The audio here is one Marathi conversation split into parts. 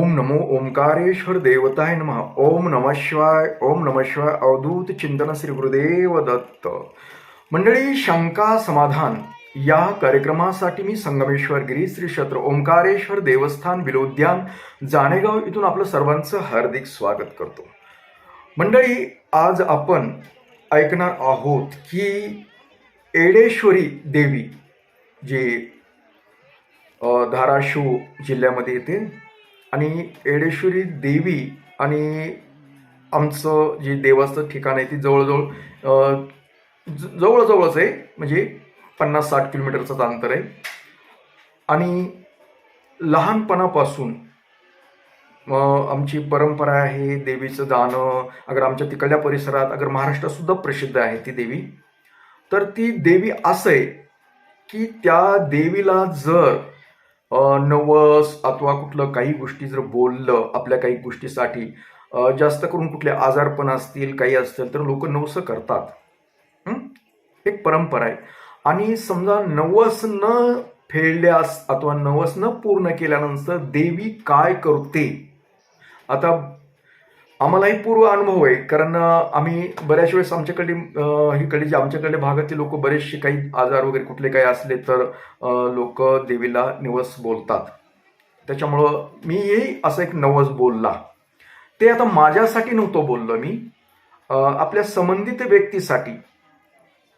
ओम नमो ओंकारेश्वर देवताय नमः। ओम नम शिवाय ओम नम शिवाय अवधूत चिंतन श्री गुरुदेव दत्त। मंडळी शंका समाधान. या कार्यक्रमासाठी मी संगमेश्वर गिरी श्री क्षेत्र ओंकारेश्वर देवस्थान विलोद्यान जाणेगाव इथून आपलं सर्वांचं हार्दिक स्वागत करतो. मंडळी आज आपण ऐकणार आहोत की एडेश्वरी देवी जे धाराशिव जिल्ह्यामध्ये येते आणि एडेश्वरी देवी आणि आमचं जे देवाचं ठिकाण आहे ती जवळजवळ ज- जवळजवळच आहे म्हणजे पन्नास साठ किलोमीटरचंच अंतर आहे. आणि लहानपणापासून आमची परंपरा आहे देवीचं जाणं अगर आमच्या तिकडल्या परिसरात अगर महाराष्ट्रातसुद्धा प्रसिद्ध आहे ती देवी तर ती देवी असं आहे की त्या देवीला जर नवस अथवा कुठलं काही गोष्टी जर बोललं आपल्या काही गोष्टीसाठी जास्त करून कुठले आजारपण असतील काही असतील तर लोक नवसं करतात. एक परंपरा आहे. आणि समजा नवस न फेडल्यास अथवा नवस न पूर्ण केल्यानंतर देवी काय करते? आता आम्हालाही पूर्व अनुभव आहे कारण आम्ही बऱ्याच वेळेस आमच्याकडे इकडे जे आमच्याकडे भागातील लोक बरेचसे काही आजार वगैरे कुठले काही असले तर लोक देवीला निवस बोलतात. त्याच्यामुळं मीही असं एक नवस बोलला. ते आता माझ्यासाठी नव्हतं बोललो मी. आपल्या संबंधित व्यक्तीसाठी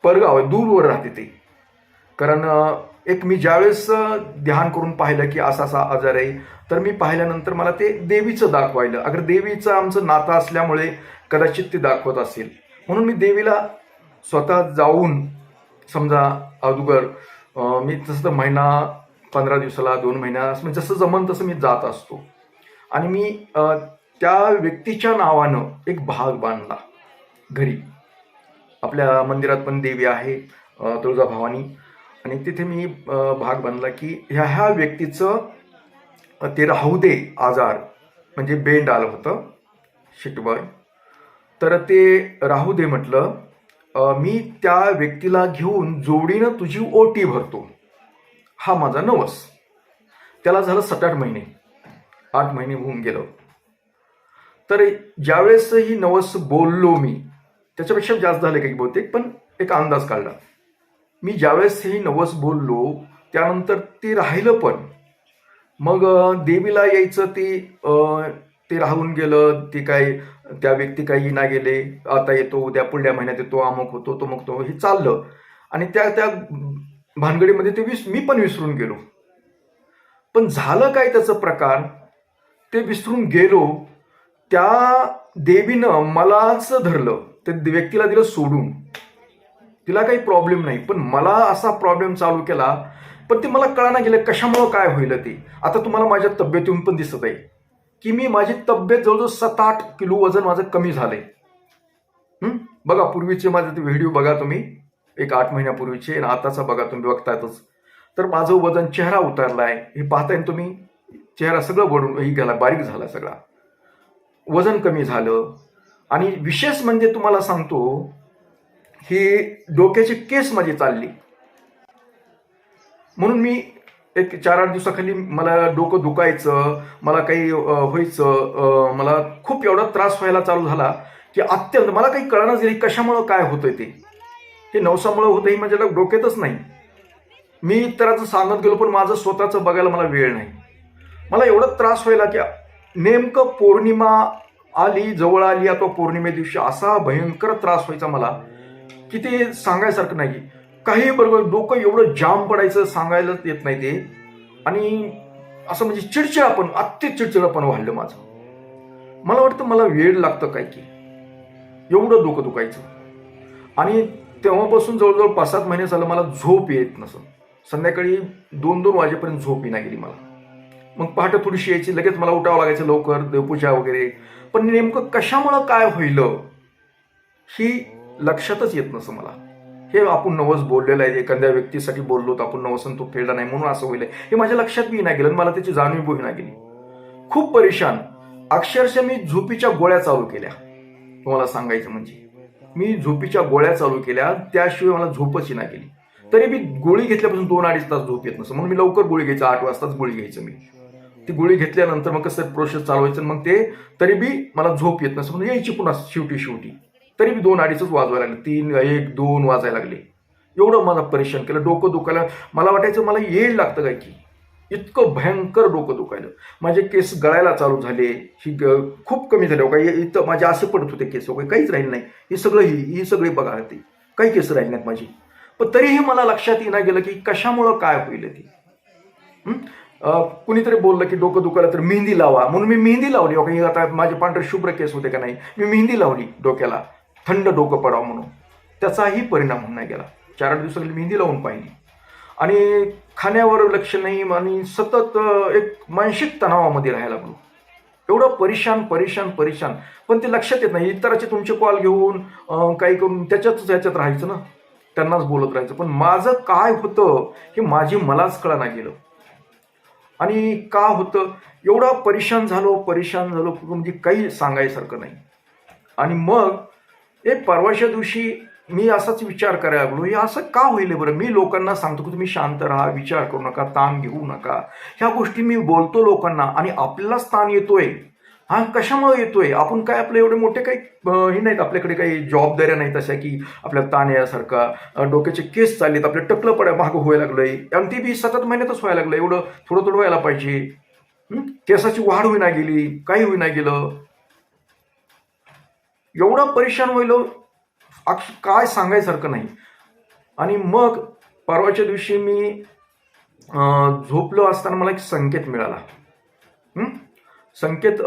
परगाव दूरवर राहते ते. कारण एक मी ज्यावेळेस ध्यान करून पाहिलं की असा असा आजार आहे तर मी पाहिल्यानंतर मला ते देवीचं दाखवायलं. अगर देवीचं आमचं नातं असल्यामुळे कदाचित ते दाखवत असेल. म्हणून मी देवीला स्वतः जाऊन समजा अगोदर मी तसं तर महिना पंधरा दिवसाला दोन महिन्या म्हणजे जसं जमन तसं मी जात असतो. आणि मी त्या व्यक्तीच्या नावानं एक भाग बांधला घरी. आपल्या मंदिरात पण देवी आहे तुळजा भवानी आणि तिथे मी भाग बांधला की ह्या ह्या व्यक्तीचं ते राहू दे आजार. म्हणजे बेंड आलं होतं. शिटबॉय तर ते राहू दे म्हटलं मी त्या व्यक्तीला घेऊन जोडीनं तुझी ओटी भरतो. हा माझा नवस. त्याला झालं सात आठ महिने. आठ महिने होऊन गेलं. तर ज्यावेळेस ही नवस बोललो मी त्याच्यापेक्षा जास्त झाले काही बहुतेक पण एक अंदाज काढला. मी ज्यावेळेस हे नवस बोललो त्यानंतर ते राहिलं पण. मग देवीला यायचं ते ते राहून गेलं ते काय त्या व्यक्ती काही ना गेले आता येतो उद्या पुढल्या महिन्यात येतो अमुक होतो तो मग तो हे चाललं. आणि त्या त्या भानगडीमध्ये ते विस मी पण विसरून गेलो. पण झालं काय त्याचं प्रकार? ते विसरून गेलो त्या देवीनं मलाच धरलं त्या व्यक्तीला दिलं सोडून. तिला काही प्रॉब्लेम नाही. पण मला असा प्रॉब्लेम चालू केला पण ते मला कळाना गेलं कशामुळं काय होईल ते. आता तुम्हाला माझ्या तब्येतीहून पण दिसत आहे की मी माझी तब्येत जवळजवळ सात आठ किलो वजन माझं कमी झालं आहे बघा पूर्वीचे माझे ते व्हिडिओ बघा तुम्ही. एक आठ महिन्यापूर्वीचे आणि आताचा बघा तुम्ही बघतायतच तर माझं वजन चेहरा उतरला आहे हे पाहताय तुम्ही? चेहरा सगळं वडून ही गेला बारीक झाला सगळा. वजन कमी झालं. आणि विशेष म्हणजे तुम्हाला सांगतो ही डोक्याची केस माझी चालली. म्हणून मी एक चार आठ दिवसाखाली मला डोकं दुखायचं मला काही व्हायचं मला खूप एवढा त्रास व्हायला चालू झाला की अत्यंत मला काही कळणच नाही कशामुळं काय होतंय ते. हे नवसामुळं होतं हे माझ्या डोक्यातच नाही. मी इतरांचं सांगत गेलो पण माझं स्वतःचं बघायला मला वेळ नाही. मला एवढा त्रास व्हायला की नेमकं पौर्णिमा आली जवळ आली अथवा पौर्णिमे दिवशी असा भयंकर त्रास व्हायचा मला की ते सांगायसारखं नाही काही बरोबर डोकं एवढं जाम पडायचं सांगायलाच येत नाही ते. आणि असं म्हणजे चिडचिडापण अत्य चिडचिडापण वाढलं माझं. मला वाटतं मला वेळ लागतं काय की. एवढं डोकं दुखायचं. आणि तेव्हापासून जवळजवळ पाच सात महिने झालं मला झोप येत नसं संध्याकाळी दोन दोन वाजेपर्यंत झोप येणार गेली मला. मग पहाटे थोडीशी यायची लगेच मला उठावं लागायचं लवकर देवपूजा वगैरे. पण नेमकं कशामुळं काय होईल? ही लक्षातच येत नसं मला. हे आपण नवस बोललेलं आहे एखाद्या व्यक्तीसाठी बोललो तर आपण नवसन तो फेडला नाही म्हणून असं होईल. हे माझ्या लक्षात बी नाही गेलं आणि मला त्याची जाणीव बी नाही गेली. खूप परेशान. अक्षरशः मी झोपीच्या गोळ्या चालू केल्या. तुम्हाला सांगायचं म्हणजे मी झोपीच्या गोळ्या चालू केल्या त्याशिवाय मला झोपच नाही गेली. तरी मी गोळी घेतल्यापासून दोन अडीच तास झोप येत नसं. म्हणून मी लवकर गोळी घ्यायचं आठ वाजताच गोळी घ्यायचं मी. ती गोळी घेतल्यानंतर मग कसं प्रोसेस चालवायचं मग ते तरी बी मला झोप येत नसं. म्हणून यायची पुन्हा शेवटी शेवटी तरी मी दोन अडीचच वाजवायला लागले. तीन एक दोन वाजायला लागले. एवढं मला परेशान केलं. डोकं दुखायला मला वाटायचं मला येईल लागतं काय की? इतकं भयंकर डोकं दुखायलं. माझे केस गळायला चालू झाले. ही खूप कमी झाले. काही इथं माझे असे पडत होते केस. वगैरे काहीच राहिले नाही. हे सगळं ही ही सगळी बघा ते. काही केस राहिले नाहीत माझी. पण तरीही मला लक्षात येणार गेलं की कशामुळं काय होईल ती. कुणीतरी बोललं की डोकं दुखायला तर मेहंदी लावा. म्हणून मी मेहंदी लावली. हो, काही आता माझे पांढरे शुभ्र केस होते का नाही? मी मेहंदी लावली डोक्याला. थंड डोकं पडावं म्हणून. त्याचाही परिणाम होऊन नाही गेला. चार आठ दिवसांनी मेहंदी लावून पाहिली. आणि खाण्यावर लक्ष नाही आणि सतत एक मानसिक तणावामध्ये राहायला लागलो. एवढं परेशान परेशान परेशान. पण ते लक्षात येत नाही. इतराचे तुमचे कॉल घेऊन काही करून त्याच्यातच ह्याच्यात राहायचं ना? त्यांनाच बोलत राहायचं. पण माझं काय होतं हे माझी मलाच कळना गेलं. आणि का होतं? एवढा परेशान झालो परेशान झालो म्हणजे काही सांगायसारखं नाही. आणि मग ए परवाच्या दिवशी मी असाच विचार करायला लागलो हे असं का होईल बरं? मी लोकांना सांगतो की तुम्ही शांत राहा विचार करू नका ताण घेऊ नका. ह्या गोष्टी मी बोलतो लोकांना आणि आपल्यालाच ताण येतोय. हा कशामुळे येतोय? आपण काय आपले एवढे मोठे काही हे नाहीत आपल्याकडे काही जबाबदाऱ्या नाहीत अशा की आपल्या ताण यासारखा डोक्याचे केस चाललेत आपल्या टकलं पड्या भाग व्हायला लागलंय. आणि ते बी सतत महिन्यातच व्हायला लागलं एवढं थोडं थोडं व्हायला पाहिजे. केसाची वाढ होईना गेली काही होईना गेलं. एवढं परेशान व्हायलो हो. अक्ष काय सांगायसारखं नाही. आणि मग परवाच्या दिवशी मी झोपलो असताना मला एक संकेत मिळाला. संकेत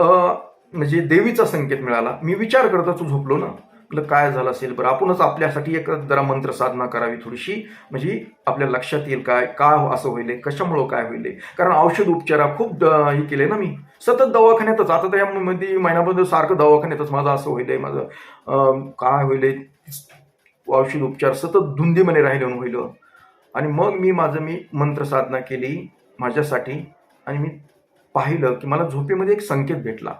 म्हणजे देवीचा संकेत मिळाला. मी विचार करत तू झोपलो ना. आपलं काय झालं असेल बरं आपणच आपल्यासाठी एक जरा मंत्र साधना करावी थोडीशी. म्हणजे आपल्या लक्षात येईल काय का असं होईल कशामुळं काय होईल. कारण औषध उपचारा खूप हे केले ना मी. सतत दवाखान्यातच आता तर यामध्ये महिनाभर सारखं दवाखान्यातच माझं असं होईल माझं काय होईल. औषध उपचार सतत धुंदीमध्ये राहिलं होईल. आणि मग मी माझं मी मंत्र साधना केली माझ्यासाठी. आणि मी पाहिलं की मला झोपेमध्ये एक संकेत भेटला.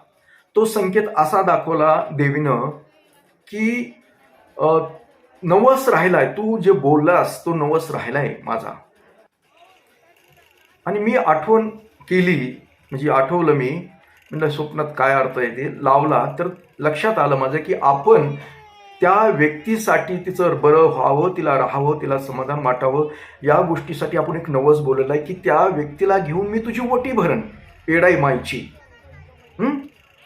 तो संकेत असा दाखवला देवीनं की नवस राहिलाय. तू जे बोललास तो नवस राहिलाय माझा. आणि मी आठवण केली म्हणजे आठवलं मी म्हणजे स्वप्नात काय अर्थ आहे ते लावला तर लक्षात आलं माझं की आपण त्या व्यक्तीसाठी तिचं बरं व्हावं तिला राहावं तिला समाधान वाटावं या गोष्टीसाठी आपण एक नवस बोललेला आहे की त्या व्यक्तीला घेऊन मी तुझी ओटी भरण पेडाई मायची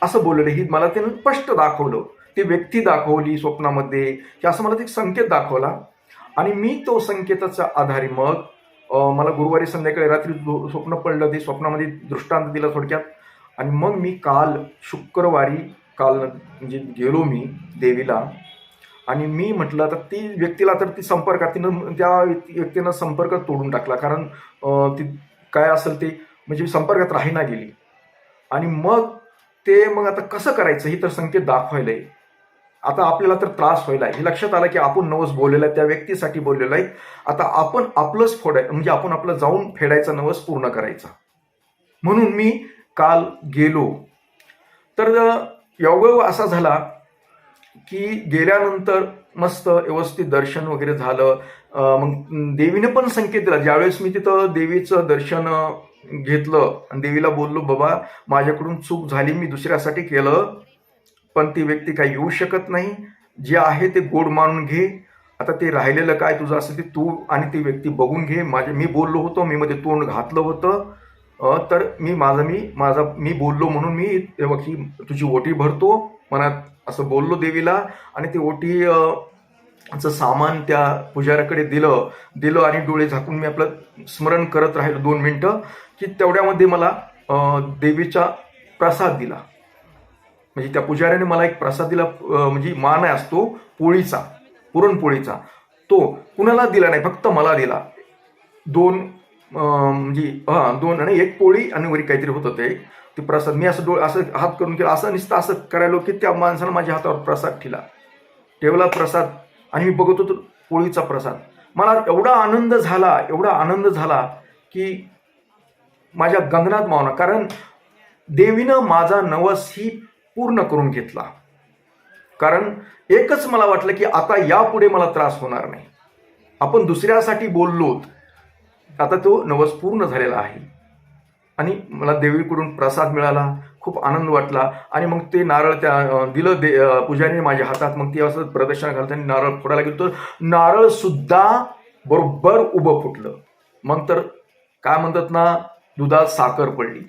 असं बोललेलं ही मला त्यानं स्पष्ट दाखवलं. ती व्यक्ती दाखवली स्वप्नामध्ये की असं मला ते एक संकेत दाखवला. आणि मी तो संकेताचा आधारे मग मला गुरुवारी संध्याकाळी रात्री स्वप्न पडलं ते स्वप्नामध्ये दृष्टांत दिला थोडक्यात. आणि मग मी काल शुक्रवारी काल म्हणजे गेलो मी देवीला. आणि मी म्हटलं तर ती व्यक्तीला तर ती संपर्कात तिनं त्या व्यक्तीनं संपर्क तोडून टाकला. कारण ती काय असेल ते म्हणजे संपर्कात राहीना गेली. आणि मग ते मग आता कसं करायचं हे तर संकेत दाखवायलंय. आता आपल्याला तर त्रास व्हायला हे लक्षात आलं की आपण नवस बोललेला आहे त्या व्यक्तीसाठी बोललेलं आहे. आता आपण आपलंच फोडाय म्हणजे आपण आपलं जाऊन फेडायचा नवस पूर्ण करायचा. म्हणून मी काल गेलो. तर योग असा झाला की गेल्यानंतर मस्त व्यवस्थित दर्शन वगैरे झालं. मग देवीने पण संकेत दिला. ज्यावेळेस मी तिथं देवीचं दर्शन घेतलं आणि देवीला बोललो बाबा माझ्याकडून चूक झाली मी दुसऱ्यासाठी केलं. पण ती व्यक्ती काही येऊ शकत नाही. जे आहे ते गोड मानून घे. आता ते राहिलेलं काय तुझं असं ते तू आणि ती व्यक्ती बघून घे. माझे मी बोललो होतो मी मध्ये तोंड घातलं होतं. तर मी माझं मी माझा मी बोललो म्हणून मी हे ही तुझी ओटी भरतो. मनात असं बोललो देवीला आणि ती ओटी चं सामान त्या पुजाऱ्याकडे दिलं. दिलं आणि डोळे झाकून मी आपलं स्मरण करत राहिलो दोन मिनटं की तेवढ्यामध्ये मला देवीचा प्रसाद दिला. म्हणजे त्या पुजाऱ्याने मला एक प्रसाद दिला म्हणजे मान आहे असतो पोळीचा पुरणपोळीचा. तो कुणाला दिला नाही फक्त मला दिला. दोन म्हणजे हा दोन आणि एक पोळी आणि वरी काहीतरी होतं ते. ते प्रसाद मी असं डोळे असं हात करून केला. असं निसतं असं करायलो की त्या माणसानं माझ्या हातावर प्रसाद ठेला ठेवला प्रसाद आणि मी बघत होतो पोळीचा प्रसाद. मला एवढा आनंद झाला एवढा आनंद झाला की माझ्या गंगनात मावना कारण देवीनं माझा नवस ही पूर्ण करून घेतला. कारण एकच मला वाटलं की आता यापुढे मला त्रास होणार नाही. आपण दुसऱ्यासाठी बोललोत आता तो नवस पूर्ण झालेला आहे. आणि मला देवीकडून प्रसाद मिळाला खूप आनंद वाटला. आणि मग ते नारळ त्या दिलं दे पूजाने पुजारीने माझ्या हातात. मग ती असं प्रदक्षिणा घालताना नारळ फोडायला गेलो. तर नारळ सुद्धा बरोबर उभं फुटलं. मग तर काय म्हणतात ना दुधात साखर पडली.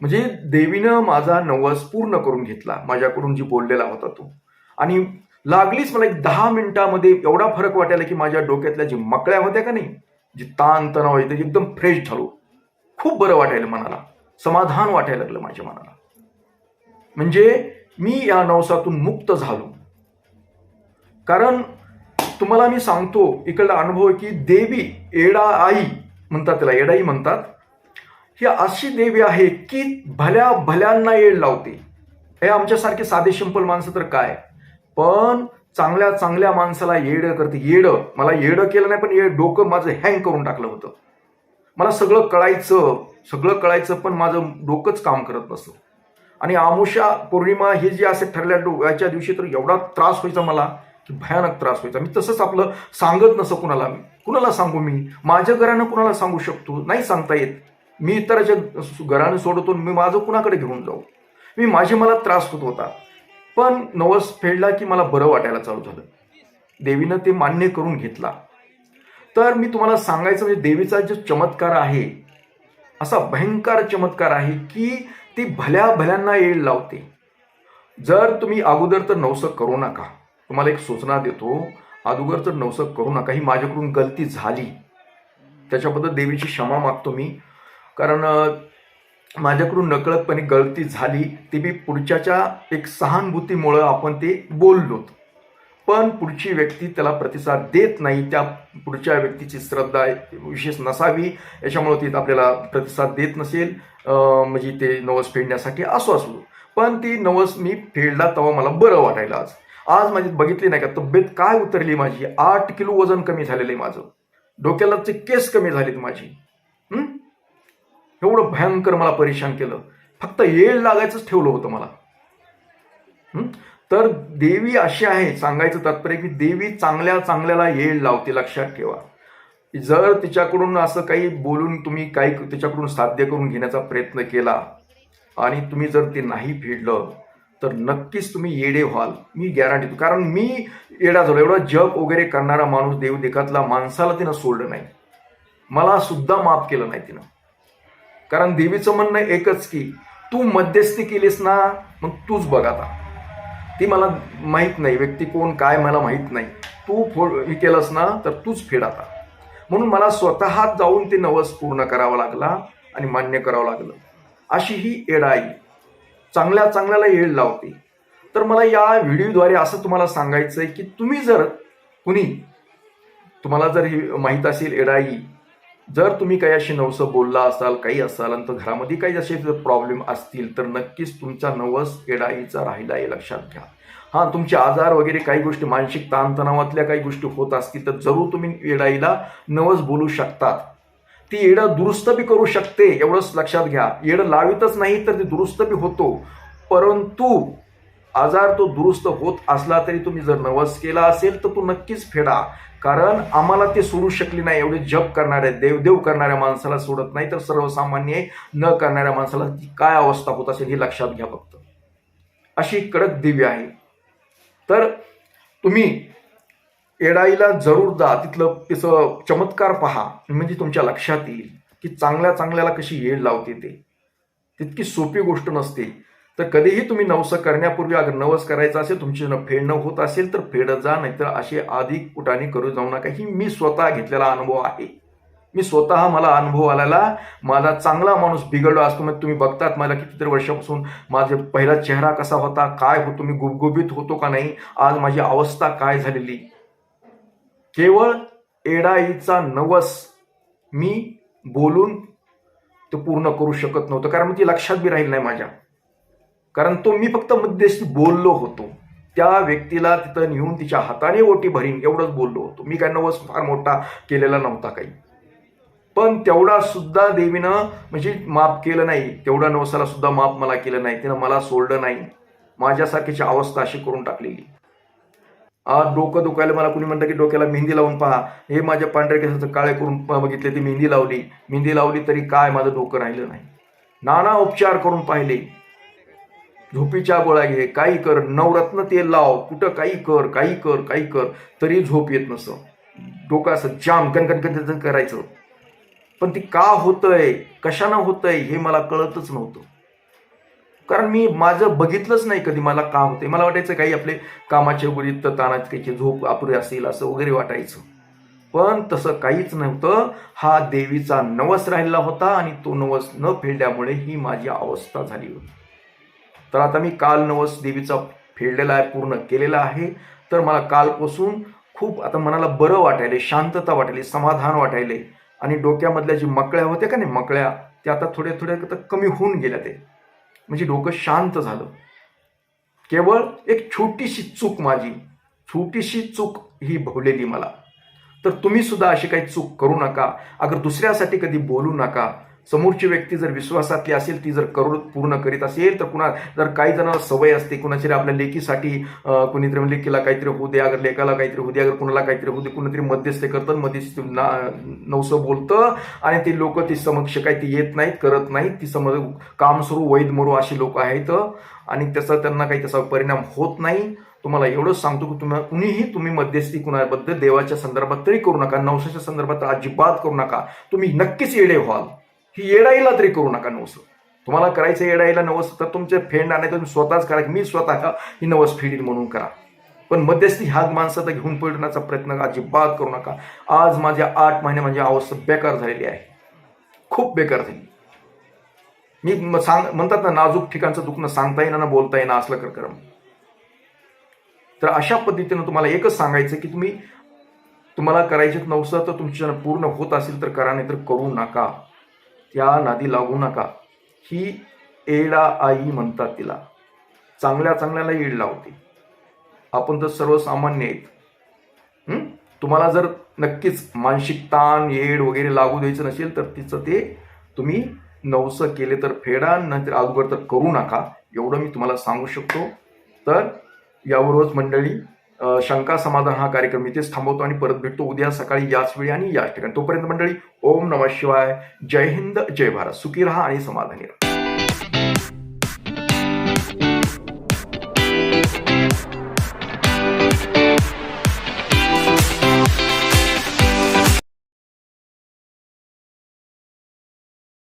म्हणजे देवीनं माझा नवस पूर्ण करून घेतला माझ्याकडून जी बोललेला होता तो. आणि लागलीच मला एक दहा मिनिटामध्ये एवढा फरक वाटायला की माझ्या डोक्यातल्या जी मकळ्या होत्या का नाही जी ताण तणाव होते एकदम फ्रेश झालो. खूप बरं वाटायला मनाला. समाधान वाटायला लागलं माझ्या मनाला. म्हणजे मी या नवसातून मुक्त झालो. कारण तुम्हाला मी सांगतो इकडला अनुभव आहे की देवी एडा आई म्हणतात त्याला एडाई म्हणतात. ही अशी देवी आहे की भल्या भल्यांना येड लावते. हे आमच्यासारखे साधे सिंपल माणसं तर काय? पण चांगल्या चांगल्या माणसाला येड करते. येड मला येड केलं नाही पण येड डोकं माझं हँग करून टाकलं होतं. मला सगळं कळायचं सगळं कळायचं पण माझं डोकंच काम करत नसतं. आणि आमुषा पौर्णिमा हे जे असे ठरल्या डो- याच्या दिवशी तर एवढा त्रास व्हायचा मला की भयानक त्रास व्हायचा. मी तसंच आपलं सांगत नसं कुणाला. कुणाला सांगू मी? माझ्या घरानं कुणाला सांगू शकतो? नाही सांगता येत. मी इतराच्या घराने सोडतो मी माझं कुणाकडे घेऊन जाऊ? मी माझे मला त्रास होत होता. पण नवस फेडला की मला बरं वाटायला चालू झालं. देवीनं ते मान्य करून घेतला. तर मी तुम्हाला सांगायचं म्हणजे देवीचा जो चमत्कार आहे असा भयंकर चमत्कार आहे की ती भल्या भल्यांना येळ लावते. जर तुम्ही अगोदर तर नवसं करू नका. तुम्हाला एक सूचना देतो. अगोदर तर नवसं करू नका. ही माझ्याकडून गलती झाली. त्याच्याबद्दल देवीची क्षमा मागतो मी. कारण माझ्याकडून नकळतपणे गळती झाली ती बी पुढच्याच्या एक सहानुभूतीमुळं आपण ते बोललोत पण पुढची व्यक्ती त्याला प्रतिसाद देत नाही त्या पुढच्या व्यक्तीची श्रद्धा विशेष नसावी याच्यामुळे ती आपल्याला प्रतिसाद देत नसेल म्हणजे ते नवस फेडण्यासाठी असो असलो पण ती नवस मी फेडला तेव्हा मला बरं वाटायला आज. आज माझी बघितली नाही का तब्येत काय उतरली माझी? आठ किलो वजन कमी झालेलं आहे माझं. डोक्याला ते केस कमी झालीत माझी. एवढं भयंकर मला परेशान केलं. फक्त येळ लागायचंच ठेवलं होतं मला. तर देवी अशी आहे सांगायचं तात्पर्य की देवी चांगल्या चांगल्याला येळ लावते लक्षात ठेवा. जर तिच्याकडून असं काही बोलून तुम्ही काही तिच्याकडून साध्य करून घेण्याचा प्रयत्न केला आणि तुम्ही जर ते नाही फेडलं तर नक्कीच तुम्ही येडे व्हाल. मी गॅरंटी देतो. कारण मी येडा झालो. एवढा जप वगैरे करणारा माणूस देव देखातला माणसाला तिनं सोडलं नाही. मला सुद्धा माफ केलं नाही तिनं. कारण देवीचं म्हणणं एकच की तू मध्यस्थी केलीस ना मग तूच बघ आता. ती मला माहीत नाही व्यक्ती कोण काय मला माहीत नाही. तू फो हे केलंस ना तर तूच फेड आता. म्हणून मला स्वतः जाऊन ते नवस पूर्ण करावं लागला आणि मान्य करावं लागलं. अशी ही एडाई चांगल्या चांगल्याला येळ लावते. तर मला या व्हिडिओद्वारे असं तुम्हाला सांगायचं आहे की तुम्ही जर कुणी तुम्हाला जर ही माहीत असेल एडाई जर तुम्ही काही अशी नवसं बोलला असाल काही असाल आणि तर घरामध्ये काही असे जर प्रॉब्लेम असतील तर नक्कीच तुमचा नवस एडाईचा राहिला हे लक्षात घ्या. हां तुमचे आजार वगैरे काही गोष्टी मानसिक ताणतणावातल्या काही गोष्टी होत असतील तर जरूर तुम्ही येडाईला नवस बोलू शकतात. ती येडं दुरुस्त बी करू शकते एवढंच लक्षात घ्या. येडं लावितच नाही तर ते दुरुस्त बी होतो. परंतु आजार तो दुरुस्त होत असला तरी तुम्ही जर नवस केला असेल तर तो नक्कीच फेडा. कारण आम्हाला ते सोडू शकले नाही. एवढे जप करणाऱ्या देवदेव करणाऱ्या माणसाला सोडत नाही. तर सर्वसामान्य न करणाऱ्या माणसाला ती काय अवस्था होत असेल हे लक्षात घ्या फक्त. अशी कडक दिव्य आहे. तर तुम्ही एडाईला जरूर जा. तिथलं तिचं चमत्कार पहा. म्हणजे तुमच्या लक्षात येईल की चांगल्या चांगल्याला कशी येड लावते ते. तितकी सोपी गोष्ट नसते. तर कधीही तुम्ही नवस करण्यापूर्वी अगर नवस करायचं असेल तुमची न फेडणं होत असेल तर फेडत जा नाहीतर असे अधिक कुटाने करू जाऊ नका. ही मी स्वतः घेतलेला अनुभव आहे. मी स्वतः मला अनुभव आलेला. माझा चांगला माणूस बिघडलो असतो. मग तुम्ही बघतात मला कितीतरी वर्षापासून माझे पहिला चेहरा कसा होता काय होतो मी गुबगुबीत होतो का नाही आज माझी अवस्था काय झालेली? केवळ एडाईचा नवस मी बोलून तो पूर्ण करू शकत नव्हतं. कारण ती लक्षात बी राहील नाही माझ्या. कारण तो मी फक्त मध्यस्थी बोललो होतो. त्या व्यक्तीला तिथं नेऊन तिच्या हाताने ओटी भरीन एवढंच बोललो होतो. मी काय नवस फार मोठा केलेला नव्हता काही. पण तेवढा सुद्धा देवीनं म्हणजे माफ केलं नाही. तेवढ्या नवसाला सुद्धा माफ मला केलं नाही. तिनं मला सोडलं नाही. माझ्यासारखीची अवस्था अशी करून टाकलेली. आज डोकं दुखायला मला कुणी म्हणतं की डोक्याला मेहंदी लावून पहा. हे माझ्या पांढऱ्या केसाचं काळे करून बघितले ती मेहंदी लावली. मेहंदी लावली तरी काय माझं डोकं राहिलं नाही. नाना उपचार करून पाहिले. झोपीच्या गोळ्या घे काही कर नवरत्न तेल लाव कुठं काही कर काही कर काही कर तरी झोप येत नसं. डोकं असं जाम गणगण गणगण करायचं. पण ती का होतंय कशानं होतंय हे मला कळतच नव्हतं. कारण मी माझं बघितलंच नाही कधी मला का होते मला वाटायचं काही आपले कामाचे गुरीत तानात काही झोप अपुरी असेल असं वगैरे वाटायचं. पण तसं काहीच नव्हतं. हा देवीचा नवस राहिलेला होता आणि तो नवस न फेडल्यामुळे ही माझी अवस्था झाली होती. तर आता मी काल नवस देवीचा फेडलेला आहे पूर्ण केलेला आहे. तर मला कालपासून खूप आता मनाला बरं वाटायले शांतता वाटायली समाधान वाटायले. आणि डोक्यामधल्या जी मकळ्या होत्या का नाही मकळ्या त्या आता थोड्या थोड्या आता कमी होऊन गेल्या ते. म्हणजे डोकं शांत झालं. केवळ एक छोटीशी चूक माझी छोटीशी चूक ही भवलेली मला. तर तुम्ही सुद्धा अशी काही चूक करू नका. अगर दुसऱ्यासाठी कधी बोलू नका समोरची व्यक्ती जर विश्वासातली असेल ती जर करू पूर्ण करीत असेल तर कुणा जर काही जण सवय असते कुणाची तरी आपल्या लेकीसाठी कुणीतरी लेकीला काहीतरी होऊ दे अगर लेकाला काहीतरी होऊ दे अगर कुणाला काहीतरी होऊ दे कुणीतरी मध्यस्थी करतं मध्यस्थी ना नवसं बोलतं आणि ते लोक ती समक्ष काही ती येत नाहीत करत नाहीत ती समज काम सुरू वैद मरू अशी लोक आहेत. आणि त्याचा त्यांना काही त्याचा परिणाम होत नाही. तुम्हाला एवढंच सांगतो की तुम्हाला कुणीही तुम्ही मध्यस्थी कुणाबद्दल देवाच्या संदर्भात तरी करू नका नवसाच्या संदर्भात अजिबात करू नका. तुम्ही नक्कीच येडे व्हाल. की येडाईला तरी करू नका नवस. तुम्हाला करायचं येडाईला नवस तर तुमचे फ्रेंड आणि तुम्ही स्वतःच करा. की मी स्वतः ही नवस फेडील म्हणून करा. पण मध्यस्थी ह्या माणसं तर घेऊन पडण्याचा प्रयत्न अजिबात करू नका. आज माझ्या आठ महिने माझी अवस्था बेकार झालेली आहे. खूप बेकार झाली. मी म- सांग म्हणतात ना नाजूक ठिकाणचं दुखणं सांगता येणं ना बोलता येणार असलं कर करम. तर अशा पद्धतीनं तुम्हाला एकच सांगायचं की तुम्ही तुम्हाला करायचे नवसं तर तुमच्या पूर्ण होत असेल तर करा नाही तर करू नका. त्या नादी लागू नका. ही एडा आई म्हणतात तिला. चांगल्या चांगल्याला ईड लावते. आपण तर सर्वसामान्य आहेत. तुम्हाला जर नक्कीच मानसिक ताण येड वगैरे लागू द्यायचं नसेल तर तिचं ते तुम्ही नवसं केले तर फेडा नाहीतर अगोदर तर करू नका. एवढं मी तुम्हाला सांगू शकतो. तर याबरोबरच मंडळी शंका समाधान हा कार्यक्रम इथेच थांबवतो आणि परत भेटतो उद्या सकाळी याच वेळी आणि याच ठिकाणी. तोपर्यंत मंडळी ओम नमः शिवाय. जय हिंद जय भारत. सुखी राहा आणि समाधानी राहा.